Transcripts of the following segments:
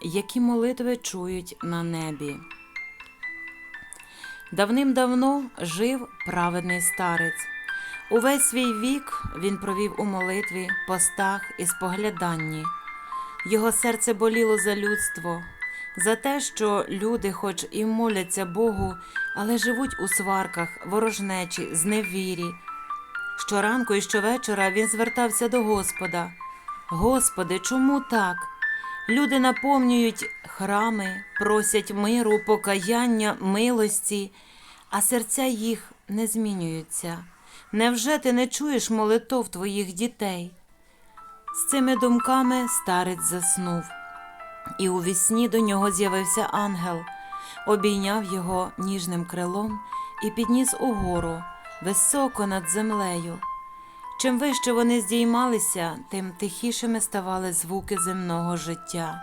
які молитви чують на небі. Давним-давно жив праведний старець. Увесь свій вік він провів у молитві, постах і спогляданні. Його серце боліло за людство, за те, що люди, хоч і моляться Богу, але живуть у сварках, ворожнечі, зневірі. Щоранку і щовечора він звертався до Господа. Господи, чому так? Люди наповнюють храми, просять миру, покаяння, милості, а серця їх не змінюються. Невже ти не чуєш молитов твоїх дітей? З цими думками старець заснув, і у вісні до нього з'явився ангел, обійняв його ніжним крилом і підніс угору, високо над землею. Чим вище вони здіймалися, тим тихішими ставали звуки земного життя,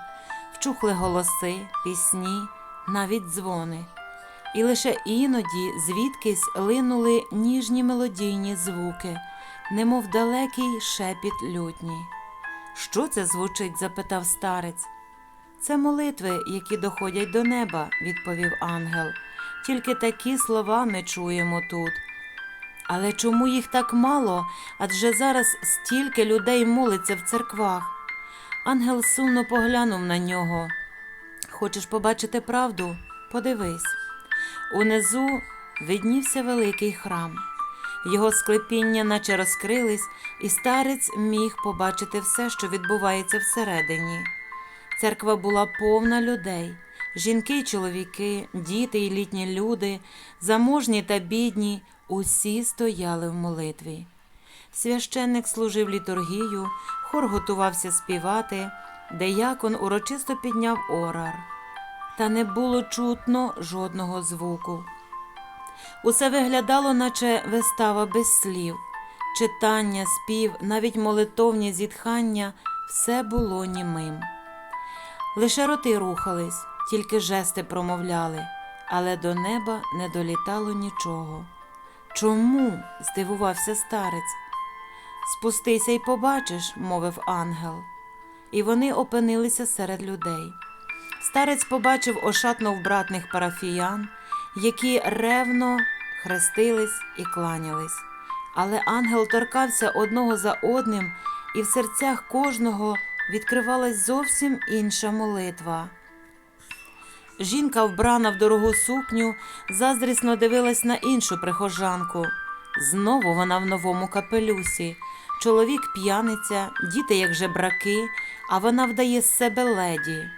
вчухли голоси, пісні, навіть дзвони. І лише іноді звідкись линули ніжні мелодійні звуки, немов далекий шепіт лютні. Що це звучить? запитав старець. Це молитви, які доходять до неба, відповів ангел. Тільки такі слова ми чуємо тут. Але чому їх так мало? Адже зараз стільки людей молиться в церквах. Ангел сумно поглянув на нього. Хочеш побачити правду? Подивись. Унизу виднівся великий храм. Його склепіння наче розкрились, і старець міг побачити все, що відбувається всередині. Церква була повна людей. Жінки й чоловіки, діти й літні люди, заможні та бідні, усі стояли в молитві. Священник служив літургію, хор готувався співати, деякон урочисто підняв орар. Та не було чутно жодного звуку. Усе виглядало, наче вистава без слів. Читання, спів, навіть молитовні зітхання все було німим. Лише роти рухались, тільки жести промовляли, але до неба не долітало нічого. Чому? здивувався старець. Спустися й побачиш, мовив ангел. І вони опинилися серед людей. Старець побачив ошатно вбратних парафіян, які ревно хрестились і кланялись. Але ангел торкався одного за одним, і в серцях кожного відкривалась зовсім інша молитва. Жінка, вбрана в дорогу сукню, заздрісно дивилась на іншу прихожанку. Знову вона в новому капелюсі. Чоловік п'яниця, діти як жебраки, а вона вдає з себе леді.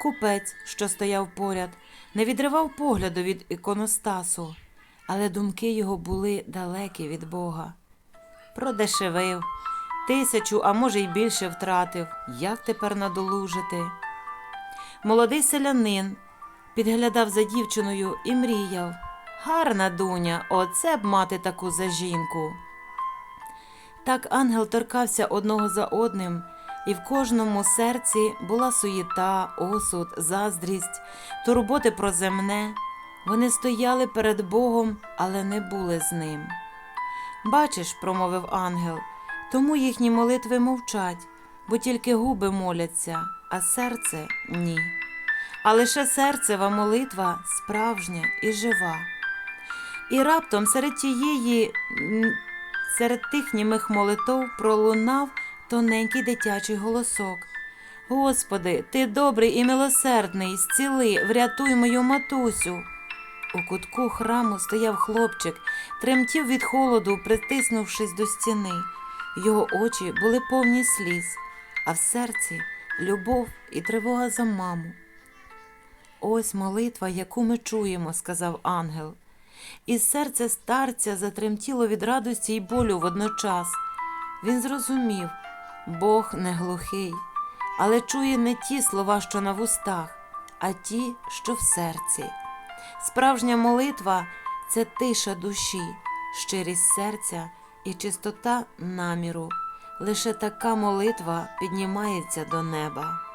Купець, що стояв поряд, не відривав погляду від іконостасу, але думки його були далекі від Бога. Продешевив, тисячу, а може й більше втратив. Як тепер надолужити? Молодий селянин підглядав за дівчиною і мріяв. Гарна дуня, оце б мати таку за жінку. Так ангел торкався одного за одним, і в кожному серці була суєта, осуд, заздрість, турботи про земне. Вони стояли перед Богом, але не були з ним. Бачиш, промовив ангел, тому їхні молитви мовчать, бо тільки губи моляться, а серце ні. А лише серцева молитва справжня і жива. І раптом серед тієї, серед тих німих молитов пролунав тоненький дитячий голосок. Господи, ти добрий і милосердний, зціли, врятуй мою матусю. У кутку храму стояв хлопчик, тремтів від холоду, притиснувшись до стіни. Його очі були повні сліз, а в серці любов і тривога за маму. Ось молитва, яку ми чуємо, сказав ангел. І серце старця затремтіло від радості й болю водночас. Він зрозумів, Бог не глухий, але чує не ті слова, що на вустах, а ті, що в серці. Справжня молитва це тиша душі, щирість серця і чистота наміру. Лише така молитва піднімається до неба.